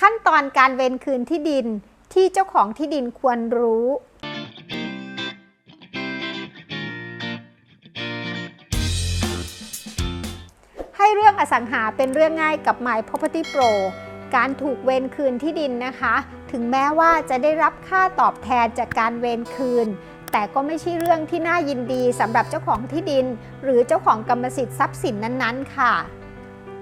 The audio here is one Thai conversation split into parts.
ขั้นตอนการเวนคืนที่ดินที่เจ้าของที่ดินควรรู้ ให้เรื่องอสังหาเป็นเรื่องง่ายกับ My Property Pro การถูกเวนคืนที่ดินนะคะ ถึงแม้ว่าจะได้รับค่าตอบแทนจากการเวนคืน แต่ก็ไม่ใช่เรื่องที่น่ายินดีสำหรับเจ้าของที่ดิน หรือเจ้าของกรรมสิทธิ์ทรัพย์สินนั้นๆ ค่ะ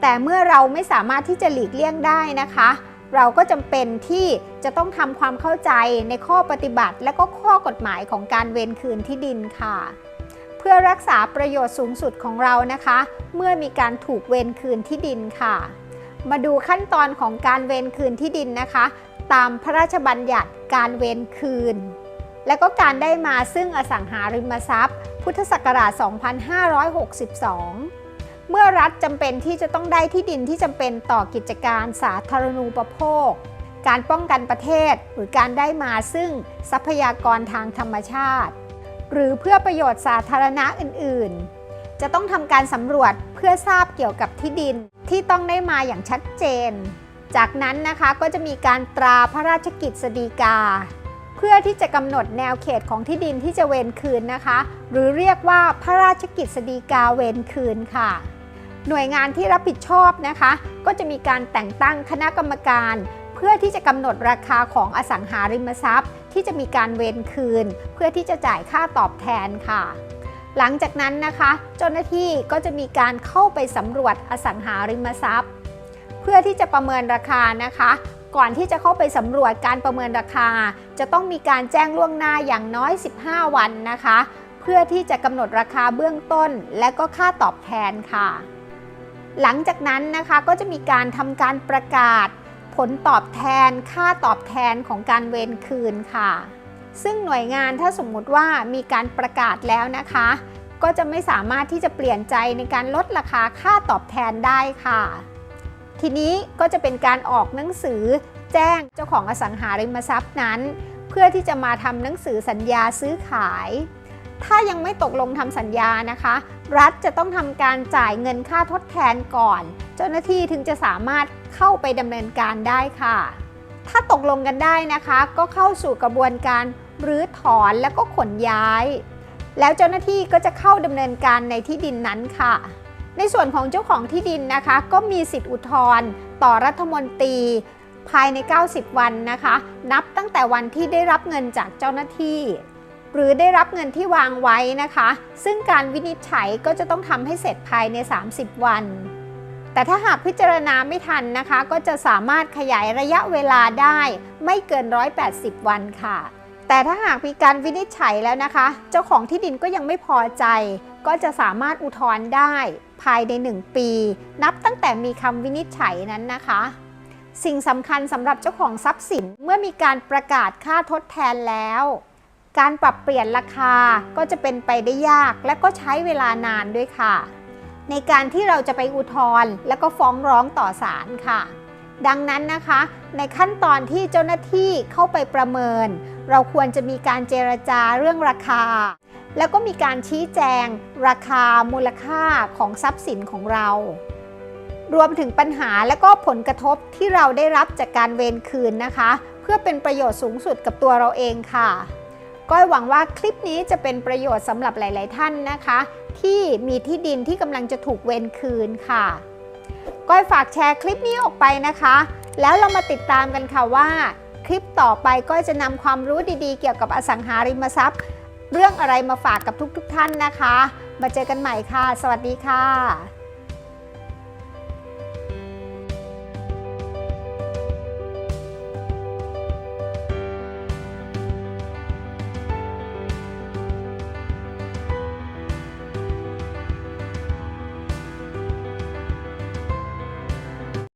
แต่เมื่อเราไม่สามารถที่จะหลีกเลี่ยงได้นะคะ เราก็จำเป็นที่จะต้องทำความเข้าใจในข้อปฏิบัติ และก็ข้อกฎหมายของการเวนคืนที่ดินค่ะ เพื่อรักษาประโยชน์สูงสุดของเรานะคะ เมื่อมีการถูกเวนคืนที่ดินค่ะ มาดูขั้นตอนของการเวนคืนที่ดินนะคะ ตามพระราชบัญญัติการเวนคืน และก็การได้มาซึ่งอสังหาริมทรัพย์ พุทธศักราช 2562 เมื่อรัฐจำเป็นที่จะต้องได้ที่ดินที่จำเป็นต่อกิจการสาธารณูปโภค การป้องกันประเทศหรือการได้มาซึ่งทรัพยากรทางธรรมชาติ หรือเพื่อประโยชน์สาธารณะอื่น ๆ จะต้องทำการสำรวจเพื่อทราบเกี่ยวกับที่ดินที่ต้องได้มาอย่างชัดเจน จากนั้นนะคะก็จะมีการตราพระราชกิจสฎีกา เพื่อที่จะกำหนดแนวเขตของที่ดินที่จะเวนคืนนะคะ หรือเรียกว่าพระราชกิจสฎีกาเวนคืนค่ะ หน่วยงานที่รับผิดชอบนะคะ ก็จะมีการแต่งตั้งคณะกรรมการ เพื่อที่จะกำหนดราคาของอสังหาริมทรัพย์ ที่จะมีการเวนคืน เพื่อที่จะจ่ายค่าตอบแทนค่ะหลังจากนั้นนะคะ เจ้าหน้าที่ก็จะมีการเข้าไปสำรวจอสังหาริมทรัพย์ เพื่อที่จะประเมินราคานะคะ ก่อนที่จะเข้าไปสำรวจการประเมินราคา จะต้องมีการแจ้งล่วงหน้าอย่างน้อย 15 วันนะคะ เพื่อที่จะกำหนดราคาเบื้องต้น และก็ค่าตอบแทนค่ะ หลังจากนั้นนะคะก็จะมีการทำการประกาศ ผลตอบแทน ค่าตอบแทนของการเวนคืนค่ะ ซึ่งหน่วยงานถ้าสมมุติว่ามีการประกาศแล้วนะคะ ก็จะไม่สามารถที่จะเปลี่ยนใจในการลดราคาค่าตอบแทนได้ค่ะ ทีนี้ก็จะเป็นการออกหนังสือแจ้งเจ้าของอสังหาริมทรัพย์นั้น เพื่อที่จะมาทำหนังสือสัญญาซื้อขาย ถ้ายังไม่ตกลงทำสัญญานะคะ รัฐจะต้องทำการจ่ายเงินค่าทดแทนก่อน เจ้าหน้าที่ถึงจะสามารถเข้าไปดำเนินการได้ค่ะ ถ้าตกลงกันได้นะคะ ก็เข้าสู่กระบวนการรื้อถอนแล้วก็ขนย้าย แล้วเจ้าหน้าที่ก็จะเข้าดำเนินการในที่ดินนั้นค่ะ ในส่วนของเจ้าของที่ดินนะคะ ก็มีสิทธิอุทธรณ์ต่อรัฐมนตรีภายใน 90 วันนะคะ นับตั้งแต่วันที่ได้รับเงินจากเจ้าหน้าที่ หรือได้รับเงินที่วางไว้นะคะ ซึ่งการวินิจฉัยก็จะต้องทำให้เสร็จภายใน 30 วัน แต่ถ้าหากพิจารณาไม่ทันนะคะ ก็จะสามารถขยายระยะเวลาได้ไม่เกิน 180 วันค่ะ แต่ถ้าหากมีการวินิจฉัยแล้วนะคะ เจ้าของที่ดินก็ยังไม่พอใจ ก็จะสามารถอุทธรณ์ได้ภายใน 1 ปี นับตั้งแต่มีคำวินิจฉัยนั้นนะคะ สิ่งสำคัญสำหรับเจ้าของทรัพย์สินเมื่อมีการประกาศค่าทดแทนแล้ว การปรับเปลี่ยนราคาก็จะเป็นไปได้ยาก และก็ใช้เวลานานด้วยค่ะ ในการที่เราจะไปอุทธรณ์และก็ฟ้องร้องต่อศาลค่ะ ดังนั้นนะคะ ในขั้นตอนที่เจ้าหน้าที่เข้าไปประเมิน เราควรจะมีการเจรจาเรื่องราคา แล้วก็มีการชี้แจง ราคามูลค่าของทรัพย์สินของเรา รวมถึงปัญหาและก็ผลกระทบที่เราได้รับจากการเวรคืนนะคะ เพื่อเป็นประโยชน์สูงสุดกับตัวเราเองค่ะก้อยหวังว่าคลิปนี้จะเป็นประโยชน์สำหรับหลาย ๆ ท่านนะคะ ที่มีที่ดินที่กำลังจะถูกเวรคืนค่ะ ก้อยฝากแชร์คลิปนี้ออกไปนะคะ แล้วเรามาติดตามกันค่ะว่า คลิปต่อไปก้อยจะนำความรู้ดีๆ เกี่ยวกับอสังหาริมทรัพย์ เรื่องอะไรมาฝากกับทุกๆทท่านนะคะ มาเจอกันใหม่ค่ะ สวัสดีค่ะ